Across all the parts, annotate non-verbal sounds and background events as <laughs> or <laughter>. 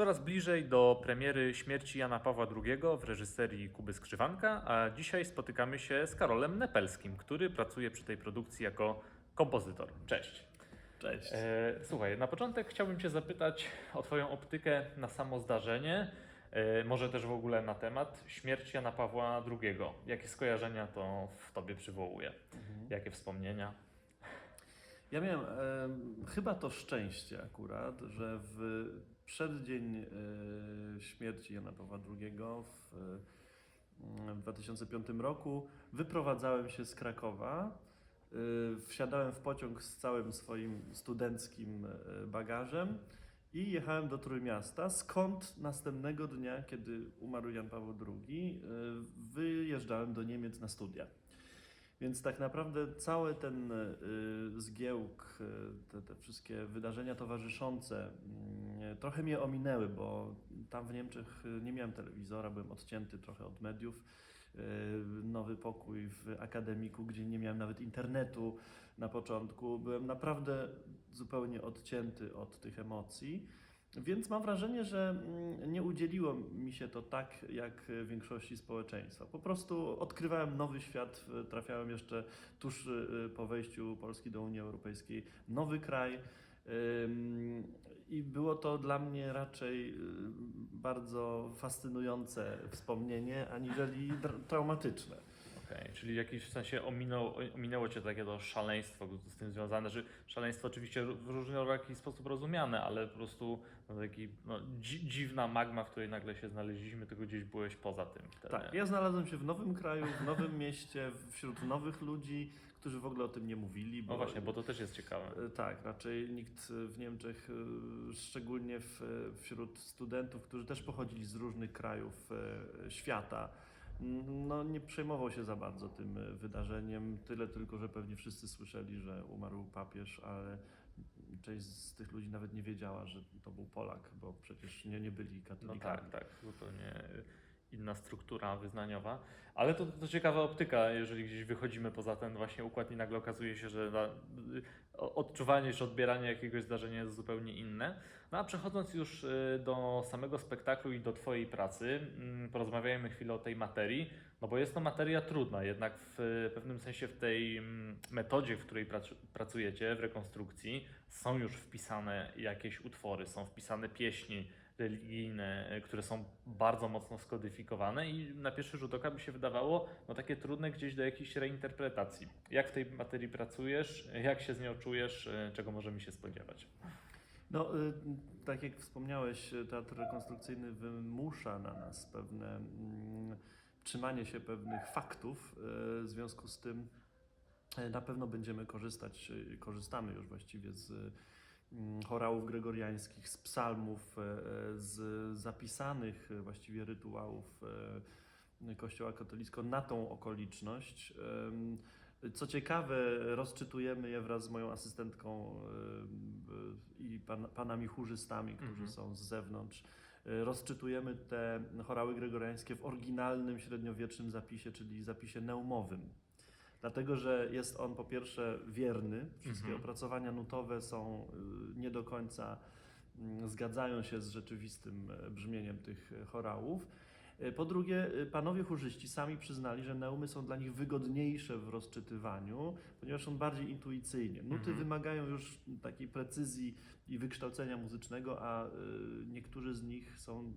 Coraz bliżej do premiery Śmierci Jana Pawła II w reżyserii Kuby Skrzywanka, a dzisiaj spotykamy się z Karolem Nepelskim, który pracuje przy tej produkcji jako kompozytor. Cześć. Cześć. E, słuchaj, na początek chciałbym Cię zapytać o Twoją optykę na samo zdarzenie, e, może też w ogóle na temat śmierci Jana Pawła II. Jakie skojarzenia to w Tobie przywołuje? Jakie wspomnienia? Ja miałem e, chyba to szczęście akurat, że w przeddzień e, śmierci Jana Pawła II w, w 2005 roku wyprowadzałem się z Krakowa. E, wsiadałem w pociąg z całym swoim studenckim e, bagażem i jechałem do Trójmiasta, skąd następnego dnia, kiedy umarł Jan Paweł II, e, wyjeżdżałem do Niemiec na studia. Więc tak naprawdę cały ten y, zgiełk, y, te, te wszystkie wydarzenia towarzyszące y, trochę mnie ominęły, bo tam w Niemczech y, nie miałem telewizora, byłem odcięty trochę od mediów. Nowy pokój w akademiku, gdzie nie miałem nawet internetu na początku. Byłem naprawdę zupełnie odcięty od tych emocji. Więc mam wrażenie, że mm, nie udzieliło mi się to tak jak większości społeczeństwa. Po prostu odkrywałem nowy świat, trafiałem jeszcze tuż y, po wejściu Polski do Unii Europejskiej, nowy kraj. I było to dla mnie raczej y, bardzo fascynujące wspomnienie, aniżeli traumatyczne. Okej, czyli w jakimś sensie ominął, ominęło Cię takie to szaleństwo z tym związane, że szaleństwo oczywiście w różnoraki sposób rozumiane, ale po prostu no, taki, no, dzi dziwna magma, w której nagle się znaleźliśmy, tylko gdzieś byłeś poza tym. wtedy. Tak, ja znalazłem się w nowym kraju, w nowym <laughs> mieście, wśród nowych ludzi, którzy w ogóle o tym nie mówili. No właśnie, bo to też jest ciekawe. E, Tak, raczej nikt w Niemczech, e, szczególnie w, wśród studentów, którzy też pochodzili z różnych krajów e, świata, no nie przejmował się za bardzo tym e, wydarzeniem. Tyle tylko, że pewnie wszyscy słyszeli, że umarł papież, ale część z tych ludzi nawet nie wiedziała, że to był Polak, bo przecież nie, nie byli No katolikami. tak, tak, zupełnie inna struktura wyznaniowa, ale to, to ciekawa optyka, jeżeli gdzieś wychodzimy poza ten właśnie układ i nagle okazuje się, że odczuwanie czy odbieranie jakiegoś zdarzenia jest zupełnie inne. No a przechodząc już y, do samego spektaklu i do Twojej pracy, mm, porozmawiajmy chwilę o tej materii, no bo jest to materia trudna, jednak w pewnym sensie w tej mm, metodzie, w której pracu- pracujecie, w rekonstrukcji, są już wpisane jakieś utwory, są wpisane pieśni, religijne, e, które są bardzo mocno skodyfikowane i na pierwszy rzut oka by się wydawało no takie trudne gdzieś do jakiejś reinterpretacji. Jak w tej materii pracujesz, jak się z nią czujesz, e, czego możemy się spodziewać? No, y, tak jak wspomniałeś, teatr rekonstrukcyjny wymusza na nas pewne mm, trzymanie się pewnych faktów. y, W związku z tym y, na pewno będziemy korzystać, y, korzystamy już właściwie z mm, chorałów gregoriańskich, z psalmów, y, y, z zapisanych y, właściwie rytuałów y, Kościoła katolickiego na tą okoliczność. Co ciekawe, rozczytujemy je wraz z moją asystentką y, y, i pan, panami chórzystami, którzy Mhm. są z zewnątrz. Y, Rozczytujemy te chorały gregoriańskie w oryginalnym średniowiecznym zapisie, czyli zapisie neumowym. Dlatego, że jest on po pierwsze wierny, wszystkie Mhm. opracowania nutowe są nie do końca mm, zgadzają się z rzeczywistym e, brzmieniem tych e, chorałów. E, Po drugie, e, panowie chórzyści sami przyznali, że neumy są dla nich wygodniejsze w rozczytywaniu, ponieważ są bardziej intuicyjnie. Nuty Mhm. wymagają już takiej precyzji i wykształcenia muzycznego, a e, niektórzy z nich są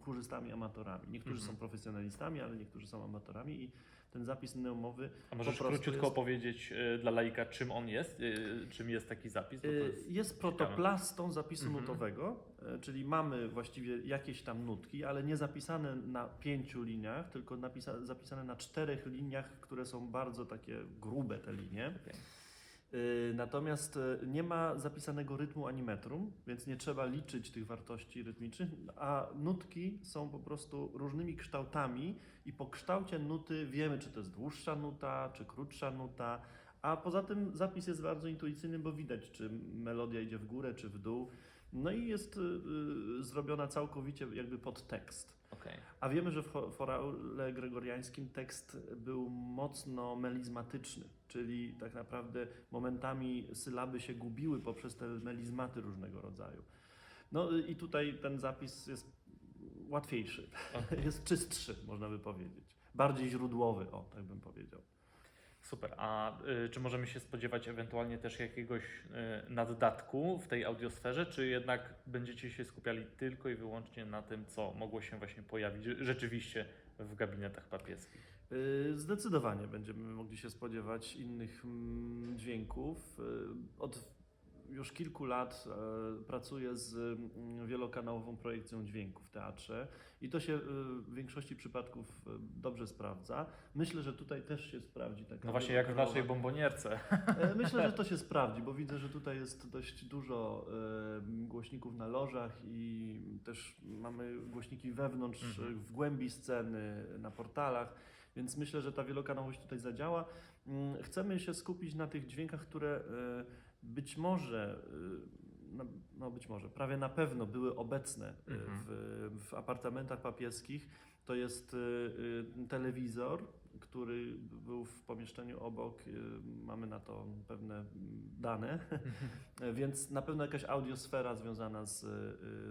chórzystami amatorami. Niektórzy Mhm. są profesjonalistami, ale niektórzy są amatorami i ten zapis neumowy A możesz króciutko jest- opowiedzieć dla laika, czym on jest, czym jest taki zapis? Jest... Jest protoplastą zapisu Mhm. nutowego, czyli mamy właściwie jakieś tam nutki, ale nie zapisane na pięciu liniach, tylko napisa- zapisane na czterech liniach, które są bardzo takie grube te linie. Okej. Y, Natomiast y, nie ma zapisanego rytmu ani metrum, więc nie trzeba liczyć tych wartości rytmicznych, a nutki są po prostu różnymi kształtami i po kształcie nuty wiemy, czy to jest dłuższa nuta, czy krótsza nuta, a poza tym zapis jest bardzo intuicyjny, bo widać, czy melodia idzie w górę, czy w dół. No i jest y, y, zrobiona całkowicie jakby pod tekst. Okej. A wiemy, że w chorale gregoriańskim tekst był mocno melizmatyczny, czyli tak naprawdę momentami sylaby się gubiły poprzez te melizmaty różnego rodzaju. No i tutaj ten zapis jest łatwiejszy, Okej. <laughs> jest czystszy, można by powiedzieć. Bardziej źródłowy, o, tak bym powiedział. Super. A y, czy możemy się spodziewać ewentualnie też jakiegoś y, naddatku w tej audiosferze, czy jednak będziecie się skupiali tylko i wyłącznie na tym, co mogło się właśnie pojawić rzeczywiście w gabinetach papieskich? Y, Zdecydowanie będziemy mogli się spodziewać innych mm, dźwięków. Y, Od już kilku lat e, pracuję z mm, wielokanałową projekcją dźwięku w teatrze i to się y, w większości przypadków y, dobrze sprawdza. Myślę, że tutaj też się sprawdzi taka No właśnie jak w naszej bombonierce. E, Myślę, że <laughs> to się sprawdzi, bo widzę, że tutaj jest dość dużo e, głośników na lożach i też mamy głośniki wewnątrz, Mhm. e, w głębi sceny, na portalach, więc myślę, że ta wielokanałowość tutaj zadziała. Mm, Chcemy się skupić na tych dźwiękach, które e, być może, e, no, no być może, prawie na pewno były obecne e, Mhm. w, w apartamentach papieskich. To jest e, telewizor, który był w pomieszczeniu obok. Mamy na to pewne dane, E, <laughs> więc na pewno jakaś audiosfera związana z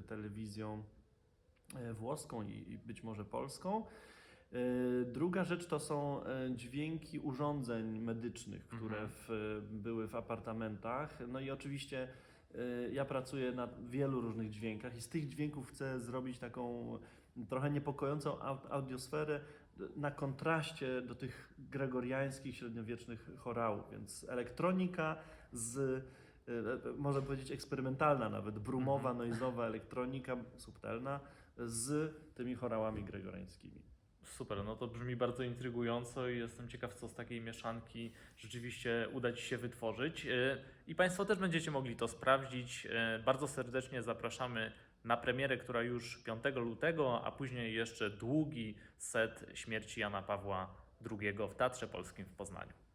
telewizją e, włoską i być może polską. E, Druga rzecz to są e, dźwięki urządzeń medycznych, które Mhm. w, były w apartamentach. No i oczywiście e, ja pracuję na wielu różnych dźwiękach i z tych dźwięków chcę zrobić taką trochę niepokojącą au- audiosferę na kontraście do tych gregoriańskich, średniowiecznych chorałów. Więc elektronika z, można powiedzieć eksperymentalna nawet, brumowa, noizowa elektronika, subtelna, z tymi chorałami gregoriańskimi. Super, no to brzmi bardzo intrygująco i jestem ciekaw, co z takiej mieszanki rzeczywiście uda Ci się wytworzyć. Yy, I Państwo też będziecie mogli to sprawdzić. Yy, Bardzo serdecznie zapraszamy na premierę, która już 5 lutego, a później jeszcze długi set śmierci Jana Pawła II w Teatrze Polskim w Poznaniu.